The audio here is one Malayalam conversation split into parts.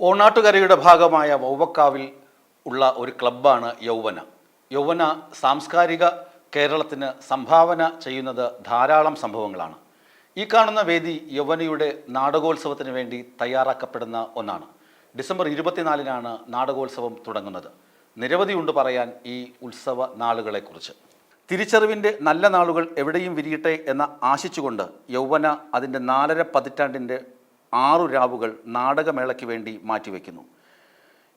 ഓണാട്ടുകരയുടെ ഭാഗമായ വൗവക്കാവിൽ ഉള്ള ഒരു ക്ലബ്ബാണ് യൗവന. യൗവന സാംസ്കാരിക കേരളത്തിന് സംഭാവന ചെയ്യുന്നത് ധാരാളം സംഭവങ്ങളാണ്. ഈ കാണുന്ന വേദി യൗവനയുടെ നാടകോത്സവത്തിന് വേണ്ടി തയ്യാറാക്കപ്പെടുന്ന ഒന്നാണ്. ഡിസംബർ ഇരുപത്തിനാലിനാണ് നാടകോത്സവം തുടങ്ങുന്നത്. നിരവധിയുണ്ട് പറയാൻ ഈ ഉത്സവ നാളുകളെക്കുറിച്ച്. തിരിച്ചറിവിന്റെ നല്ല നാളുകൾ എവിടെയും വിരിയട്ടെ എന്ന ആശിച്ചുകൊണ്ട് യൗവന അതിന്റെ നാലര പതിറ്റാണ്ടിന്റെ ആറു രാവുകൾ നാടകമേളയ്ക്ക് വേണ്ടി മാറ്റിവെക്കുന്നു.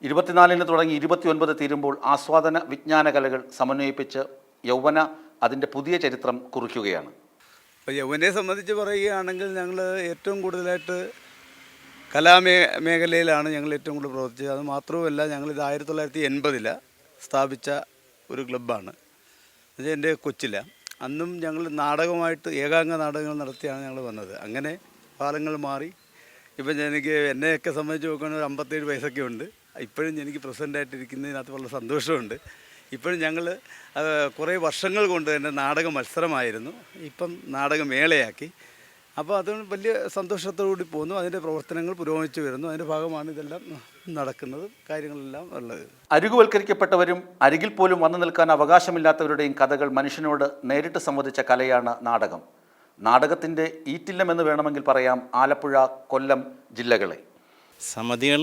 ഇരുപത്തിനാലിന് തുടങ്ങി ഇരുപത്തിയൊൻപത് തീരുമ്പോൾ ആസ്വാദന വിജ്ഞാന കലകൾ സമന്വയിപ്പിച്ച് യൗവന അതിന്റെ പുതിയ ചരിത്രം കുറിക്കുകയാണ്. അപ്പോൾ യൗവനെ സംബന്ധിച്ച് പറയുകയാണെങ്കിൽ ഞങ്ങൾ ഏറ്റവും കൂടുതലായിട്ട് കലാമേ മേഖലയിലാണ് ഞങ്ങൾ ഏറ്റവും കൂടുതൽ പ്രവർത്തിച്ചത്. അത് മാത്രവുമല്ല ഞങ്ങളിത് ആയിരത്തി തൊള്ളായിരത്തി എൺപതില സ്ഥാപിച്ച ഒരു ക്ലബ്ബാണ്. അത് എന്റെ കൊച്ചില. അന്നും ഞങ്ങൾ നാടകമായിട്ട് ഏകാംഗ നാടകങ്ങൾ നടത്തിയാണ് ഞങ്ങൾ വന്നത്. അങ്ങനെ കാലങ്ങൾ മാറി ഇപ്പം എനിക്ക് എന്നെയൊക്കെ സംബന്ധിച്ച് നോക്കുകയാണെങ്കിൽ ഒരു അമ്പത്തേഴ് വയസ്സൊക്കെ ഉണ്ട്. ഇപ്പോഴും എനിക്ക് പ്രസിഡന്റായിട്ടിരിക്കുന്നതിനകത്ത് വളരെ സന്തോഷമുണ്ട്. ഇപ്പോഴും ഞങ്ങൾ കുറേ വർഷങ്ങൾ കൊണ്ട് തന്നെ നാടക മത്സരമായിരുന്നു. ഇപ്പം നാടകമേളയാക്കി അപ്പോൾ അത് വലിയ സന്തോഷത്തോടുകൂടി പോകുന്നു അതിന്റെ പ്രവർത്തനങ്ങൾ പുരോഗമിച്ചു വരുന്നു. അതിന്റെ ഭാഗമാണ് ഇതെല്ലാം നടക്കുന്നത് കാര്യങ്ങളെല്ലാം ഉള്ളത്. അരികുവൽക്കരിക്കപ്പെട്ടവരും അരികിൽ പോലും വന്നു നിൽക്കാൻ അവകാശമില്ലാത്തവരുടെയും കഥകൾ മനുഷ്യനോട് നേരിട്ട് സംവദിച്ച കലയാണ് നാടകം. നാടകത്തിന്റെ ഈറ്റില്ലം എന്ന് വേണമെങ്കിൽ പറയാം ആലപ്പുഴ കൊല്ലം ജില്ലകളെ. സമിതികൾ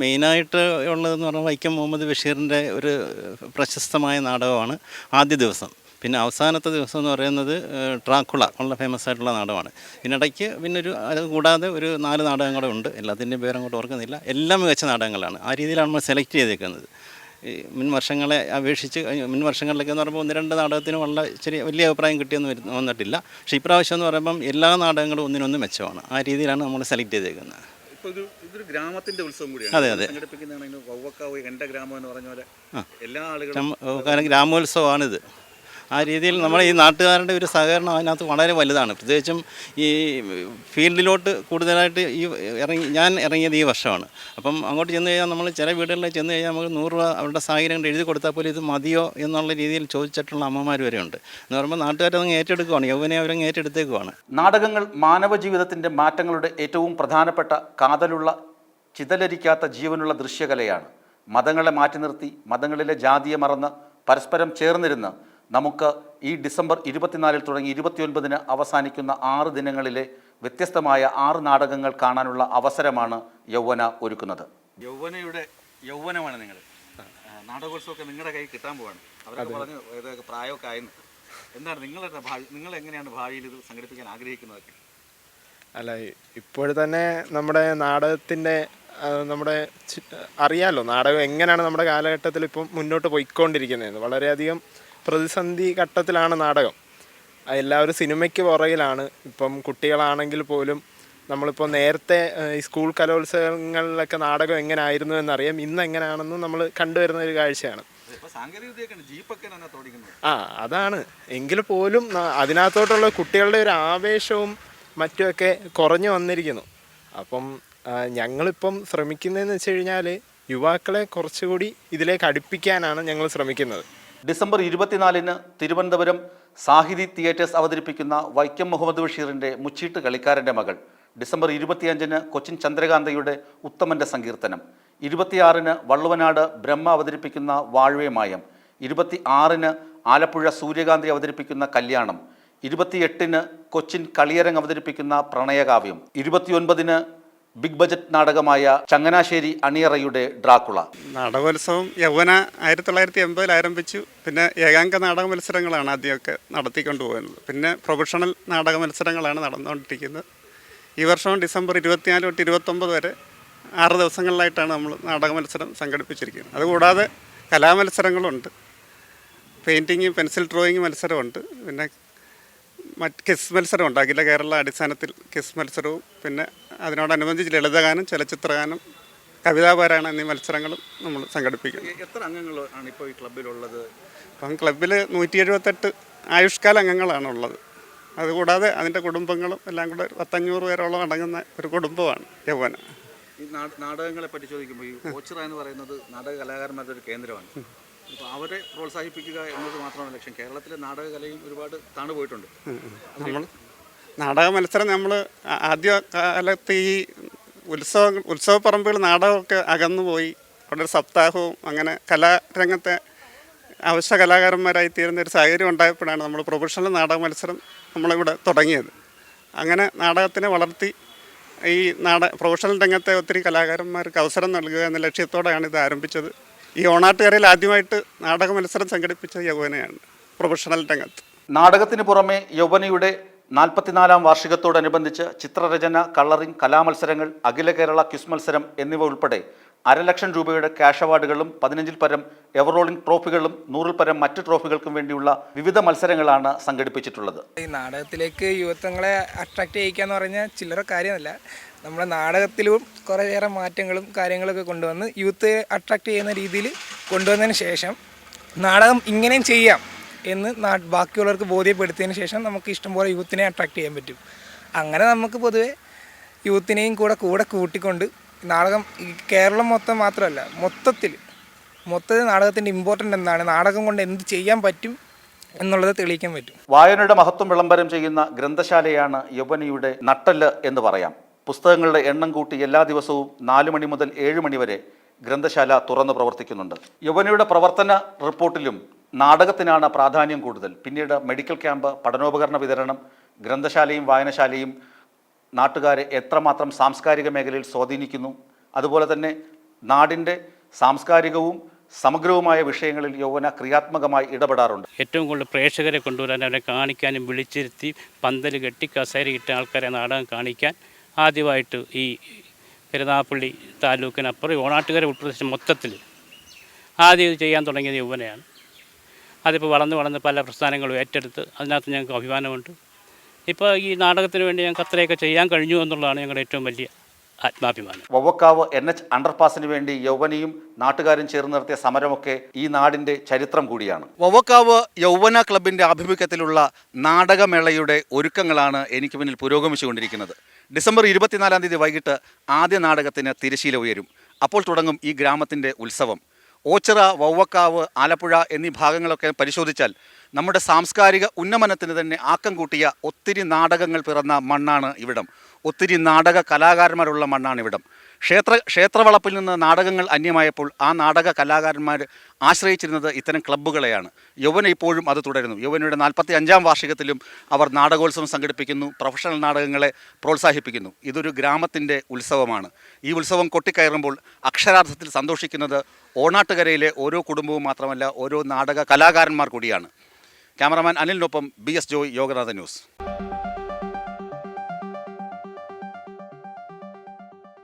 മെയിനായിട്ട് ഉള്ളതെന്ന് പറഞ്ഞാൽ വൈക്കം മുഹമ്മദ് ബഷീറിന്റെ ഒരു പ്രശസ്തമായ നാടകമാണ് ആദ്യ ദിവസം. പിന്നെ അവസാനത്തെ ദിവസം എന്ന് പറയുന്നത് ട്രാക്കുള വളരെ ഫേമസ് ആയിട്ടുള്ള നാടകമാണ്. ഇതിനിടയ്ക്ക് പിന്നെ ഒരു അത് കൂടാതെ ഒരു നാല് നാടകം കൂടെ ഉണ്ട്. എല്ലാത്തിന്റെയും പേരും അങ്ങോട്ട് ഓർക്കുന്നില്ല. എല്ലാം മികച്ച നാടകങ്ങളാണ്. ആ രീതിയിലാണ് നമ്മൾ സെലക്ട് ചെയ്തേക്കുന്നത്. ഈ മുൻ വർഷങ്ങളെ അപേക്ഷിച്ച് മുൻ വർഷങ്ങളിലൊക്കെ എന്ന് പറയുമ്പോൾ ഒന്ന് രണ്ട് നാടകത്തിന് വളരെ ചെറിയ വലിയ അഭിപ്രായം കിട്ടിയെന്ന് വരുന്ന വന്നിട്ടില്ല. പക്ഷേ ഇപ്രാവശ്യം എന്ന് പറയുമ്പം എല്ലാ നാടകങ്ങളും ഒന്നിനൊന്ന് മെച്ചമാണ്. ആ രീതിയിലാണ് നമ്മൾ സെലക്ട് ചെയ്തേക്കുന്നത്. ഇതൊരു ഗ്രാമത്തിന്റെ ഉത്സവം കൂടിയാണ്. അതെ, അതെ. സംഘടിപ്പിക്കുന്നതാണ് വവ്വക്കാവ് എന്റെ ഗ്രാമം എന്ന് പറഞ്ഞ പോലെ എല്ലാ ആളുകളും ഗ്രാമോത്സവമാണിത്. ആ രീതിയിൽ നമ്മൾ ഈ നാട്ടുകാരുടെ ഒരു സഹകരണം അതിനകത്ത് വളരെ വലുതാണ്. പ്രത്യേകിച്ചും ഈ ഫീൽഡിലോട്ട് കൂടുതലായിട്ട് ഈ ഇറങ്ങി ഞാൻ ഇറങ്ങിയത് ഈ വർഷമാണ്. അപ്പം അങ്ങോട്ട് ചെന്ന് കഴിഞ്ഞാൽ നമ്മൾ ചില വീടുകളിൽ ചെന്ന് കഴിഞ്ഞാൽ നമുക്ക് നൂറ് രൂപ അവരുടെ സാഹചര്യം എഴുതി കൊടുത്താൽ പോലും ഇത് മതിയോ എന്നുള്ള രീതിയിൽ ചോദിച്ചിട്ടുള്ള അമ്മമാർ വരെ ഉണ്ട്. എന്ന് പറയുമ്പോൾ നാട്ടുകാരതങ്ങ് ഏറ്റെടുക്കുവാണ് യൗവനെ അവരങ്ങ് ഏറ്റെടുത്തേക്കുവാണ്. നാടകങ്ങൾ മാനവ ജീവിതത്തിന്റെ മാറ്റങ്ങളുടെ ഏറ്റവും പ്രധാനപ്പെട്ട കാതലുള്ള ചിതലരിക്കാത്ത ജീവനുള്ള ദൃശ്യകലയാണ്. മതങ്ങളെ മാറ്റി നിർത്തി മതങ്ങളിലെ ജാതിയെ മറന്ന് പരസ്പരം ചേർന്നിരുന്ന് നമുക്ക് ഈ ഡിസംബർ ഇരുപത്തിനാലിൽ തുടങ്ങി ഇരുപത്തിയൊൻപതിന് അവസാനിക്കുന്ന ആറ് ദിനങ്ങളിലെ വ്യത്യസ്തമായ ആറ് നാടകങ്ങൾ കാണാനുള്ള അവസരമാണ് യൗവന ഒരുക്കുന്നത്. യൗവനയുടെ യൗവനമാണ് നിങ്ങൾ നാടകോത്സവമൊക്കെ നിങ്ങളുടെ കയ്യിൽ കിട്ടാൻ പോവാണ്. അവരൊക്കെ പറഞ്ഞു ഏതൊക്കെ പ്രായമൊക്കെ ആയിരുന്നു എന്താണ് നിങ്ങളുടെ ഭാവി നിങ്ങൾ എങ്ങനെയാണ് ഭാവിയിൽ ഇത് സംഘടിപ്പിക്കാൻ ആഗ്രഹിക്കുന്നതൊക്കെ? അല്ല ഇപ്പോൾ തന്നെ നമ്മുടെ നാടകത്തിന്റെ നമ്മുടെ അറിയാലോ നാടകം എങ്ങനെയാണ് നമ്മുടെ കാലഘട്ടത്തിൽ ഇപ്പം മുന്നോട്ട് പോയിക്കൊണ്ടിരിക്കുന്നത്. വളരെയധികം പ്രതിസന്ധി ഘട്ടത്തിലാണ് നാടകം. എല്ലാവരും സിനിമയ്ക്ക് പുറകിലാണ്. ഇപ്പം കുട്ടികളാണെങ്കിൽ പോലും നമ്മളിപ്പോൾ നേരത്തെ ഈ സ്കൂൾ കലോത്സവങ്ങളിലൊക്കെ നാടകം എങ്ങനെയായിരുന്നു എന്നറിയാം. ഇന്ന് എങ്ങനെയാണെന്ന് നമ്മൾ കണ്ടുവരുന്ന ഒരു കാഴ്ചയാണ്. ആ അതാണ്. എങ്കിൽ പോലും അതിനകത്തോട്ടുള്ള കുട്ടികളുടെ ഒരു ആവേശവും മറ്റുമൊക്കെ കുറഞ്ഞു വന്നിരിക്കുന്നു. അപ്പം ഞങ്ങളിപ്പം ശ്രമിക്കുന്നതെന്ന് വെച്ച് കഴിഞ്ഞാൽ യുവാക്കളെ കുറച്ചുകൂടി ഇതിലേക്ക് അടുപ്പിക്കാനാണ് ഞങ്ങൾ ശ്രമിക്കുന്നത്. ഡിസംബർ ഇരുപത്തിനാലിന് തിരുവനന്തപുരം സാഹിതി തിയേറ്റേഴ്സ് അവതരിപ്പിക്കുന്ന വൈക്കം മുഹമ്മദ് ബഷീറിന്റെ മുച്ചീട്ട് കളിക്കാരന്റെ മകൾ. ഡിസംബർ ഇരുപത്തിയഞ്ചിന് കൊച്ചിൻ ചന്ദ്രകാന്തയുടെ ഉത്തമന്റെ സങ്കീർത്തനം. ഇരുപത്തിയാറിന് വള്ളുവനാട് ബ്രഹ്മ അവതരിപ്പിക്കുന്ന വാഴ്വേമായം ഇരുപത്തി ആറിന് ആലപ്പുഴ സൂര്യകാന്തി അവതരിപ്പിക്കുന്ന കല്യാണം. ഇരുപത്തിയെട്ടിന് കൊച്ചിൻ കളിയരങ് അവതരിപ്പിക്കുന്ന പ്രണയകാവ്യം. ഇരുപത്തിയൊൻപതിന് ബിഗ് ബജറ്റ് നാടകമായ ചങ്ങനാശ്ശേരി അണിയറയുടെ ഡ്രാക്കുള. നാടകോത്സവം യൗവന ആയിരത്തി തൊള്ളായിരത്തി എൺപതിൽ ആരംഭിച്ചു. പിന്നെ ഏകാംഗ നാടക മത്സരങ്ങളാണ് ആദ്യമൊക്കെ നടത്തിക്കൊണ്ട് പോകുന്നത് പിന്നെ പ്രൊഫഷണൽ നാടക മത്സരങ്ങളാണ് നടന്നുകൊണ്ടിരിക്കുന്നത്. ഈ വർഷം ഡിസംബർ ഇരുപത്തിനാല് തൊട്ട് ഇരുപത്തൊമ്പത് വരെ ആറ് ദിവസങ്ങളിലായിട്ടാണ് നമ്മൾ നാടക മത്സരം സംഘടിപ്പിച്ചിരിക്കുന്നത്. അതുകൂടാതെ കലാമത്സരങ്ങളുണ്ട്. പെയിന്റിങ് പെൻസിൽ ഡ്രോയിങ് മത്സരമുണ്ട്. പിന്നെ മറ്റ് കിസ് മത്സരമുണ്ട്. അഖില കേരള അടിസ്ഥാനത്തിൽ കിസ് മത്സരവും പിന്നെ അതിനോടനുബന്ധിച്ച് ലളിതഗാനം ചലച്ചിത്രഗാനം കവിതാപാരായണം എന്നീ മത്സരങ്ങളും നമ്മൾ സംഘടിപ്പിക്കുന്നു. എത്ര അംഗങ്ങളാണ് ഇപ്പോൾ ഈ ക്ലബിലുള്ളത് അപ്പം ക്ലബിൽ നൂറ്റി എഴുപത്തെട്ട് ആയുഷ്കാല അംഗങ്ങളാണ് ഉള്ളത്. അതുകൂടാതെ അതിന്റെ കുടുംബങ്ങളും എല്ലാം കൂടെ ഒരു പത്തഞ്ഞൂറ് പേരോളം അടങ്ങുന്ന ഒരു കുടുംബമാണ് യൗവന. ഈ നാടകങ്ങളെ പറ്റി ചോദിക്കുമ്പോൾ ഈ ഓച്ചിറ എന്ന് പറയുന്നത് നാടക കലാകാരന്മാരുടെ ഒരു കേന്ദ്രമാണ് അപ്പോൾ അവരെ പ്രോത്സാഹിപ്പിക്കുക എന്നത് മാത്രമാണ് ലക്ഷ്യം. കേരളത്തിലെ നാടകകലയും ഒരുപാട് താണു പോയിട്ടുണ്ട് നമ്മൾ നാടക മത്സരം നമ്മൾ ആദ്യ കാലത്ത് ഈ ഉത്സവ ഉത്സവപ്പറമ്പുകൾ നാടകമൊക്കെ അകന്നുപോയി. അവിടെ ഒരു സപ്താഹവും അങ്ങനെ കലാരംഗത്തെ അവശ്യ കലാകാരന്മാരായി തീരുന്ന ഒരു സാഹചര്യം ഉണ്ടായപ്പോഴാണ് നമ്മൾ പ്രൊഫഷണൽ നാടക മത്സരം നമ്മളിവിടെ തുടങ്ങിയത്. അങ്ങനെ നാടകത്തിനെ വളർത്തി ഈ നാട പ്രൊഫഷണൽ രംഗത്തെ ഒത്തിരി കലാകാരന്മാർക്ക് അവസരം നൽകുക എന്ന ലക്ഷ്യത്തോടെയാണ് ഇത് ആരംഭിച്ചത്. ഈ ഓണാട്ടുകരയിൽ ആദ്യമായിട്ട് നാടക മത്സരം സംഘടിപ്പിച്ച യൗവനയാണ് പ്രൊഫഷണൽ രംഗത്ത്. നാടകത്തിന് പുറമെ യൗവനയുടെ നാൽപ്പത്തിനാലാം വാർഷികത്തോടനുബന്ധിച്ച് ചിത്രരചന കളറിംഗ് കലാമത്സരങ്ങൾ അഖില കേരള ക്വിസ് മത്സരം എന്നിവ ഉൾപ്പെടെ അരലക്ഷം രൂപയുടെ ക്യാഷ് അവാർഡുകളും പതിനഞ്ചിൽ പരം എവറോളിംഗ് ട്രോഫികളും നൂറിൽ പരം മറ്റ് ട്രോഫികൾക്കും വേണ്ടിയുള്ള വിവിധ മത്സരങ്ങളാണ് സംഘടിപ്പിച്ചിട്ടുള്ളത്. ഈ നാടകത്തിലേക്ക് യുവത്വങ്ങളെ അട്രാക്റ്റ് ചെയ്യിക്കുക എന്ന് പറഞ്ഞാൽ ചില്ലറ കാര്യമല്ല. നമ്മുടെ നാടകത്തിലും കുറേയേറെ മാറ്റങ്ങളും കാര്യങ്ങളൊക്കെ കൊണ്ടുവന്ന് യൂത്ത് അട്രാക്റ്റ് ചെയ്യുന്ന രീതിയിൽ കൊണ്ടുവന്നതിന് ശേഷം നാടകം ഇങ്ങനെയും ചെയ്യാം. എന്ന് ബാക്കിയുള്ളവർക്ക് ബോധ്യപ്പെടുത്തിയതിന് ശേഷം നമുക്ക് ഇഷ്ടംപോലെ യൂത്തിനെ അട്രാക്ട് ചെയ്യാൻ പറ്റും. അങ്ങനെ നമുക്ക് പൊതുവെ യൂത്തിനെയും കൂടെ കൂടെ കൂട്ടിക്കൊണ്ട് നാടകം കേരളം മൊത്തം മാത്രമല്ല മൊത്തത്തിൽ മൊത്തത്തിൽ നാടകത്തിന്റെ ഇമ്പോർട്ടന്റ് എന്താണ് നാടകം കൊണ്ട് എന്ത് ചെയ്യാൻ പറ്റും എന്നുള്ളത് തെളിയിക്കാൻ പറ്റും. വായനയുടെ മഹത്വം വിളംബരം ചെയ്യുന്ന ഗ്രന്ഥശാലയാണ് യൗവനയുടെ നട്ടൽ എന്ന് പറയാം. പുസ്തകങ്ങളുടെ എണ്ണം കൂട്ടി എല്ലാ ദിവസവും നാല് മണി മുതൽ ഏഴ് മണി വരെ ഗ്രന്ഥശാല തുറന്നു പ്രവർത്തിക്കുന്നുണ്ട്. യൗവനയുടെ പ്രവർത്തന റിപ്പോർട്ടിലും നാടകത്തിനാണ് പ്രാധാന്യം കൂടുതൽ. പിന്നീട് മെഡിക്കൽ ക്യാമ്പ് പഠനോപകരണ വിതരണം ഗ്രന്ഥശാലയും വായനശാലയും നാട്ടുകാരെ എത്രമാത്രം സാംസ്കാരിക മേഖലയിൽ സ്വാധീനിക്കുന്നു. അതുപോലെ തന്നെ നാടിന്റെ സാംസ്കാരികവും സമഗ്രവുമായ വിഷയങ്ങളിൽ യൗവന ക്രിയാത്മകമായി ഇടപെടാറുണ്ട്. ഏറ്റവും കൂടുതൽ പ്രേക്ഷകരെ കൊണ്ടുവരാൻ അവരെ കാണിക്കാനും വിളിച്ചിരുത്തി പന്തൽ കെട്ടി കസേര ഇട്ട ആൾക്കാരെ നാടകം കാണിക്കാൻ ആദ്യമായിട്ട് ഈ പെരുന്നാപ്പള്ളി താലൂക്കിനപ്പുറം ഓണാട്ടുകാരെ ഉൾപ്രദേശം മൊത്തത്തിൽ ആദ്യം ഇത് ചെയ്യാൻ തുടങ്ങിയത് യൗവനയാണ്. അതിപ്പോൾ വളർന്ന് വളർന്ന് പല പ്രസ്ഥാനങ്ങളും ഏറ്റെടുത്ത് അതിനകത്ത് ഞങ്ങൾക്ക് അഭിമാനമുണ്ട്. ഇപ്പോൾ ഈ നാടകത്തിന് വേണ്ടി ഞങ്ങൾക്ക് അത്രയൊക്കെ ചെയ്യാൻ കഴിഞ്ഞു എന്നുള്ളതാണ് ഞങ്ങളുടെ ഏറ്റവും വലിയ ആത്മാഭിമാനം. വവ്വക്കാവ് എൻ എച്ച് അണ്ടർപാസിന് വേണ്ടി യൗവനയും നാട്ടുകാരും ചേർന്ന് നടത്തിയ സമരമൊക്കെ ഈ നാടിന്റെ ചരിത്രം കൂടിയാണ്. വവ്വക്കാവ് യൗവന ക്ലബിന്റെ ആഭിമുഖ്യത്തിലുള്ള നാടകമേളയുടെ ഒരുക്കങ്ങളാണ് എനിക്ക് മുന്നിൽ പുരോഗമിച്ചുകൊണ്ടിരിക്കുന്നത്. ഡിസംബർ ഇരുപത്തിനാലാം തീയതി വൈകിട്ട് ആദ്യ നാടകത്തിന് തിരശീല ഉയരും. അപ്പോൾ തുടങ്ങും ഈ ഗ്രാമത്തിന്റെ ഉത്സവം. ഓച്ചിറ വവ്വക്കാവ് ആലപ്പുഴ എന്നീ ഭാഗങ്ങളൊക്കെ പരിശോധിച്ചാൽ നമ്മുടെ സാംസ്കാരിക ഉന്നമനത്തിന് തന്നെ ആക്കം കൂട്ടിയ ഒത്തിരി നാടകങ്ങൾ പിറന്ന മണ്ണാണ് ഇവിടം. ഒത്തിരി നാടക കലാകാരന്മാരുള്ള മണ്ണാണ് ഇവിടം ക്ഷേത്ര ക്ഷേത്രവളപ്പിൽ നിന്ന് നാടകങ്ങൾ അന്യമായപ്പോൾ ആ നാടക കലാകാരന്മാർ ആശ്രയിച്ചിരുന്നത് ഇത്തരം ക്ലബ്ബുകളെയാണ്. യൗവന ഇപ്പോഴും അത് തുടരുന്നു. യൗവനയുടെ നാൽപ്പത്തി അഞ്ചാം വാർഷികത്തിലും അവർ നാടകോത്സവം സംഘടിപ്പിക്കുന്നു പ്രൊഫഷണൽ നാടകങ്ങളെ പ്രോത്സാഹിപ്പിക്കുന്നു. ഇതൊരു ഗ്രാമത്തിന്റെ ഉത്സവമാണ്. ഈ ഉത്സവം കൊട്ടിക്കയറുമ്പോൾ അക്ഷരാർത്ഥത്തിൽ സന്തോഷിക്കുന്നത് ഓണാട്ടുകരയിലെ ഓരോ കുടുംബവും മാത്രമല്ല ഓരോ നാടക കലാകാരന്മാർ കൂടിയാണ്. Cameraman അനിലിനൊപ്പം B S Joy Yoganatha news.